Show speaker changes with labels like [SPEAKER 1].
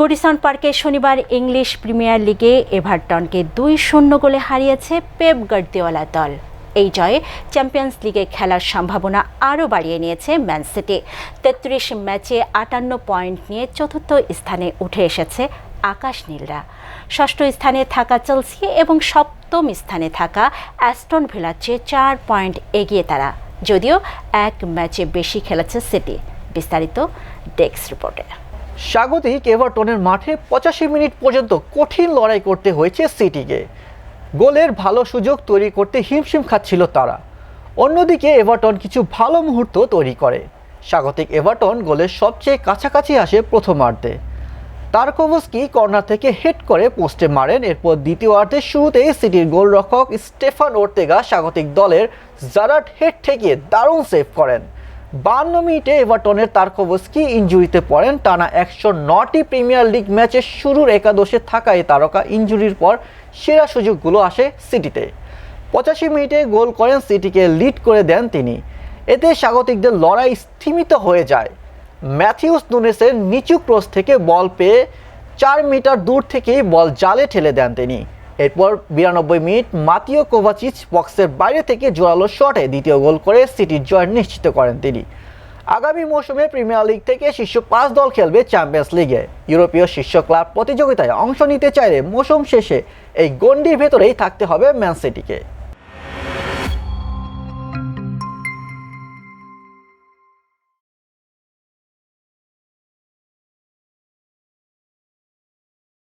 [SPEAKER 1] গুডিসন পার্কে শনিবার English premier লিগে এভারটনকে দুই শূন্য গোলে হারিয়েছে পেপ গার্দিওয়ালা দল। এই জয়ে চ্যাম্পিয়ন্স লিগে খেলার সম্ভাবনা আরও বাড়িয়ে নিয়েছে ম্যান সিটি। তেত্রিশ ম্যাচে আটান্ন পয়েন্ট নিয়ে চতুর্থ স্থানে উঠে এসেছে আকাশ নীলরা। ষষ্ঠ স্থানে থাকা চেলসি এবং সপ্তম স্থানে থাকা অ্যাস্টন ভিলার চেয়ে চার পয়েন্ট এগিয়ে তারা। যদিও এক ম্যাচে বেশি খেলেছে সিটি। বিস্তারিত ডেস্ক রিপোর্টে।
[SPEAKER 2] স্বাগতিক, এভারটনের মাঠে পঁচাশি মিনিট পর্যন্ত কঠিন লড়াই করতে হয়েছে সিটিকে। গোলের ভালো সুযোগ তৈরি করতে হিমশিম খাচ্ছিল তারা। অন্যদিকে এভারটন কিছু ভালো মুহূর্ত তৈরি করে। স্বাগতিক এভারটন গোলের সবচেয়ে কাছাকাছি আসে প্রথমার্ধে। তারকোভস্কি কর্নার থেকে হেড করে পোস্টে মারেন, এরপর দ্বিতীয়ার্ধের শুরুতেই সিটির গোলরক্ষক স্টেফান ওর্তেগা স্বাগতিক দলের জারাট হেড ঠেকিয়ে দারুণ সেভ করেন। বান্ন মিনিটে এভারটনের তারকোভস্কি ইঞ্জুরিতে পড়েন। টানা একশো নটি প্রিমিয়ার লিগ ম্যাচের শুরুর একাদশে থাকা এই তারকা ইঞ্জুরির পর সেরা সুযোগগুলো আসে সিটিতে। পঁচাশি মিনিটে গোল করেন সিটিকে লিড করে দেন তিনি। এতে স্বাগতিকদের লড়াই স্থিমিত হয়ে যায়। ম্যাথিউস নুনেসের নিচু ক্রস থেকে বল পেয়ে চার মিটার দূর থেকেই বল জালে ঠেলে দেন তিনি। এরপর বিরানব্বই মিনিট মাতিও কোভাচিচ বক্সের বাইরে থেকে জোরালো শটে দ্বিতীয় গোল করে সিটির জয় নিশ্চিত করেন তিনি। আগামী মৌসুমে প্রিমিয়ার লিগ থেকে শীর্ষ পাঁচ দল খেলবে চ্যাম্পিয়ন্স লিগে। ইউরোপীয় শীর্ষ ক্লাব প্রতিযোগিতায় অংশ নিতে চাইলে মৌসুম শেষে এই গণ্ডির ভেতরেই থাকতে হবে ম্যান সিটিকে।